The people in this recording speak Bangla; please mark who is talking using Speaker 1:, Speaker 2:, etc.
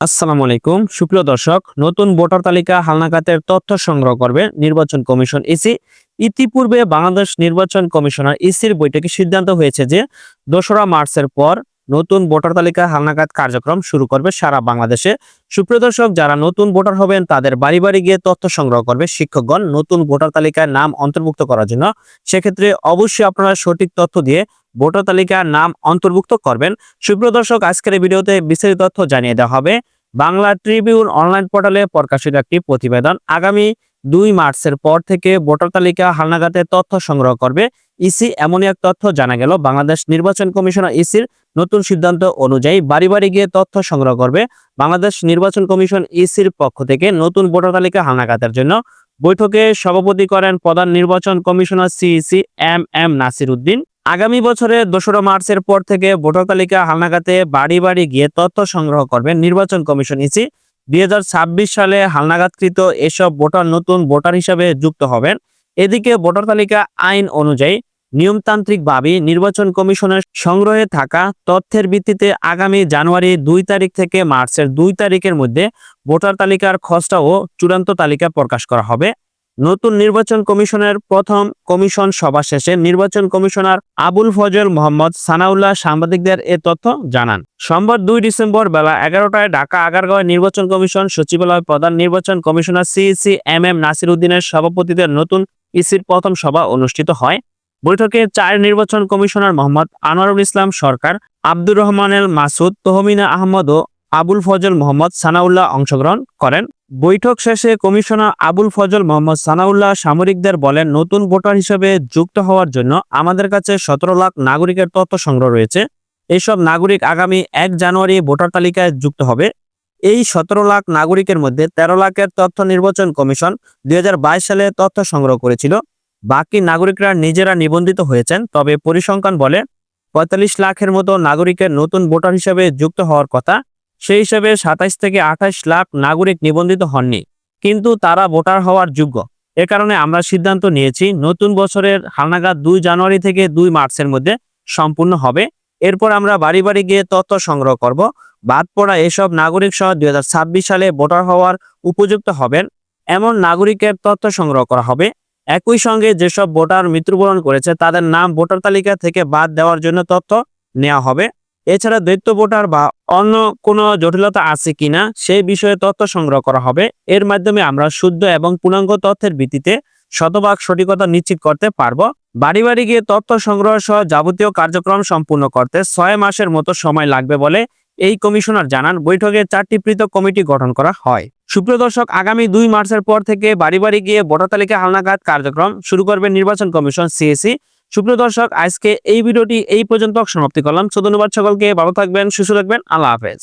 Speaker 1: আসসালামু আলাইকুম। সুপ্রিয় দর্শক, নতুন ভোটার তালিকা হালনাগাতের তথ্য সংগ্রহ করবে নির্বাচন কমিশন ইসি। ইতিপূর্বে বাংলাদেশ নির্বাচন কমিশনার ইসির বৈঠকে সিদ্ধান্ত হয়েছে যে দোসরা মার্চের পর নতুন ভোটার তালিকা হালনাগাদ কার্যক্রম শুরু করবে সারা বাংলাদেশে। সুপ্রিয় দর্শক, যারা নতুন ভোটার হবেন, তাদের বাড়ি বাড়ি গিয়ে তথ্য সংগ্রহ করবে শিক্ষকগণ নতুন ভোটার তালিকায় নাম অন্তর্ভুক্ত করার জন্য। সেক্ষেত্রে অবশ্যই আপনারা সঠিক তথ্য দিয়ে ভোটার তালিকার নাম অন্তর্ভুক্ত করবেন। সুপ্রিয় দর্শক, আজকের ভিডিওতে বিস্তারিত তথ্য জানিয়ে দেওয়া হবে। বাংলা ট্রিবিউন অনলাইন পোর্টালে প্রকাশিত একটি প্রতিবেদন। আগামী দুই মার্চের পর থেকে ভোটার তালিকা হালনাগাতে তথ্য সংগ্রহ করবে ইসি। এমনই এক তথ্য জানা গেল, বাংলাদেশ নির্বাচন কমিশনার ইসির নতুন সিদ্ধান্ত অনুযায়ী বাড়ি বাড়ি গিয়ে তথ্য সংগ্রহ করবে বাংলাদেশ নির্বাচন কমিশন ইসির পক্ষ থেকে নতুন ভোটার তালিকা হালনাগাতের জন্য। বৈঠকে সভাপতি করেন প্রধান নির্বাচন commissioner CEC M M Nasir Uddin. আগামী বছরের দোসরা মার্চের পর থেকে ভোটার তালিকা হালনাগাতে বাড়ি বাড়ি গিয়ে তথ্য সংগ্রহ করবে নির্বাচন কমিশন ইসি। দু হাজার ছাব্বিশ সালে হালনাগাদকৃত এসব ভোটার নতুন ভোটার হিসাবে যুক্ত হবেন। এদিকে ভোটার তালিকা আইন অনুযায়ী নিয়মতান্ত্রিকভাবে নির্বাচন কমিশনের সংগ্রহে থাকা তথ্যের ভিত্তিতে আগামী জানুয়ারি দুই তারিখ থেকে মার্চের দুই তারিখের মধ্যে ভোটার তালিকার খসড়া ও চূড়ান্ত তালিকা প্রকাশ করা হবে। নতুন নির্বাচন কমিশনের প্রথম কমিশন সভা শেষে নির্বাচন কমিশনার আবুল ফজল মোহাম্মদ সানাউল্লাহ সাংবাদিকদের এ তথ্য জানান। সোমবার দুই ডিসেম্বর বেলা এগারোটায় ঢাকা আগারগাঁও নির্বাচন কমিশন সচিবালয় প্রধান নির্বাচন commissioner CEC M M Nasir উদ্দিনের সভাপতিতে নতুন ইসির প্রথম সভা অনুষ্ঠিত হয়। বৈঠকে চার নির্বাচন কমিশনার মোহাম্মদ আনোয়ারুল ইসলাম সরকার, আব্দুর রহমানের মাসুদ, তহমিনা আহমদ ও আবুল ফজল মোহাম্মদ সানাউল্লাহ অংশগ্রহণ করেন। বৈঠক শেষে কমিশনার আবুল ফজল মোহাম্মদ সানাউল্লাহ সামরিকদের বলেন, নতুন ভোটার হিসেবে যুক্ত হওয়ার জন্য আমাদের কাছে সতেরো লাখ নাগরিকের তথ্য সংগ্রহ রয়েছে। এইসব নাগরিক আগামী এক জানুয়ারি ভোটার তালিকায় যুক্ত হবে। এই সতেরো লাখ নাগরিকের মধ্যে তেরো লাখের তথ্য নির্বাচন কমিশন দুই হাজার বাইশ সালে তথ্য সংগ্রহ করেছিল। বাকি নাগরিকরা নিজেরা নিবন্ধিত হয়েছেন, তবে পরিসংখ্যান বলে পঁয়তাল্লিশ লাখের মতো নাগরিকের নতুন ভোটার হিসেবে যুক্ত হওয়ার কথা সেই হিসেবে সাতাইশ থেকে আঠাশ লাখ নাগরিক নিবন্ধিত হননি, কিন্তু তারা ভোটার হওয়ার যোগ্য। এ কারণে আমরা সিদ্ধান্ত নিয়েছি, নতুন বছরের হালনাগাদ দুই জানুয়ারি থেকে দুই মার্চের মধ্যে সম্পূর্ণ হবে। এরপর আমরা বাড়ি বাড়ি গিয়ে তথ্য সংগ্রহ করব। বাদ পড়া এসব নাগরিক সহ দুই হাজার ছাব্বিশ সালে ভোটার হওয়ার উপযুক্ত হবেন, এমন নাগরিকের তথ্য সংগ্রহ করা হবে। একই সঙ্গে যেসব ভোটার মৃত্যুবরণ করেছে, তাদের নাম, ভোটার তালিকা থেকে বাদ দেওয়ার জন্য তথ্য নেওয়া হবে। এছাড়া দ্বৈত ভোটার বা অন্য কোনো জটিলতা আছে কিনা সেই বিষয়ে তথ্য সংগ্রহ করা হবে। এর মাধ্যমে আমরা শুদ্ধ এবং পূর্ণাঙ্গ তথ্যের ভিত্তিতে শতভাগ সঠিকতা নিশ্চিত করতে পারব। বাড়ি বাড়ি গিয়ে তথ্য সংগ্রহ সহ যাবতীয় কার্যক্রম সম্পূর্ণ করতে ছয় মাসের মতো সময় লাগবে বলে এই কমিশনার জানান। বৈঠকে চারটি পৃথক কমিটি গঠন করা হয়। সুপ্রিয় দর্শক, আগামী দুই মার্চের পর থেকে বাড়ি বাড়ি গিয়ে ভোটার তালিকা হালনাঘাত কার্যক্রম শুরু করবে নির্বাচন কমিশন সিএসি। সুপ্রিয় দর্শক, আজকে এই ভিডিওটি এই পর্যন্ত সমাপ্তি করলাম। ধন্যবাদ সকলকে, ভালো থাকবেন, সুস্থ থাকবেন, আল্লাহ হাফেজ।